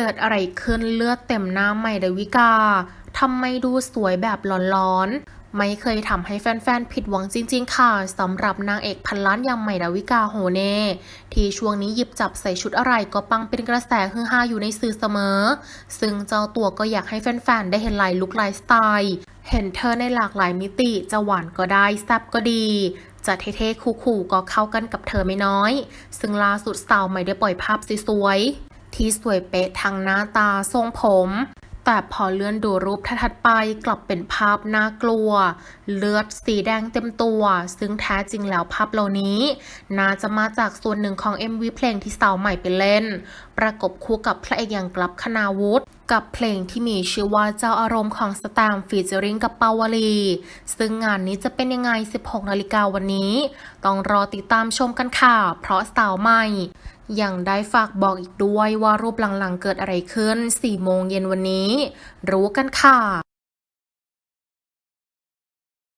เกิดอะไรขึ้นเลือดเต็มหน้าใหม่ดาวิกาทำไมดูสวยแบบร้อนๆ ไม่เคยทำให้แฟนๆ ผิดหวังจริงๆ ค่ะสำหรับนางเอกพันล้านอย่างใหม่ดาวิกาโฮเน่ที่ช่วงนี้หยิบจับใส่ชุดอะไรก็ปังเป็นกระแสฮือฮาอยู่ในสื่อเสมอ ซึ่งเจ้าตัวก็อยากให้แฟนๆ ได้เห็นลายลุคไลฟ์สไตล์ เห็นเธอในหลากหลายมิติจะหวานก็ได้แซ่บก็ดีจะเท่ๆ คูลๆก็เข้ากันกับเธอไม่น้อย ซึ่งล่าสุดสาวใหม่ได้ปล่อยภาพสวยๆ ที่สวยเป๊ะทั้งหน้าตาทรงผม แต่พอเลื่อนดูรูปถัดไปกลับเป็นภาพน่ากลัว เลือดสีแดงเต็มตัว ซึ่งแท้จริงแล้วภาพเหล่านี้ น่าจะมาจากส่วนหนึ่งของ MV เพลงที่สาวใหม่ไปเล่น ประกบคู่กับพระเอกอย่างกลับคณาวุฒิกับเพลงที่มีชื่อว่าเจ้าอารมณ์ของสแตมฟีเจอริงกับเปาวลี ซึ่งงานนี้จะเป็นยังไง 16 นาฬิกาวันนี้ ต้องรอติดตามชมกันค่ะ เพราะสาวใหม่ ยังได้ฝากบอกอีกด้วยว่ารูปหลังๆเกิดอะไรขึ้น 4 โมงเย็นวันนี้ รู้กันค่ะ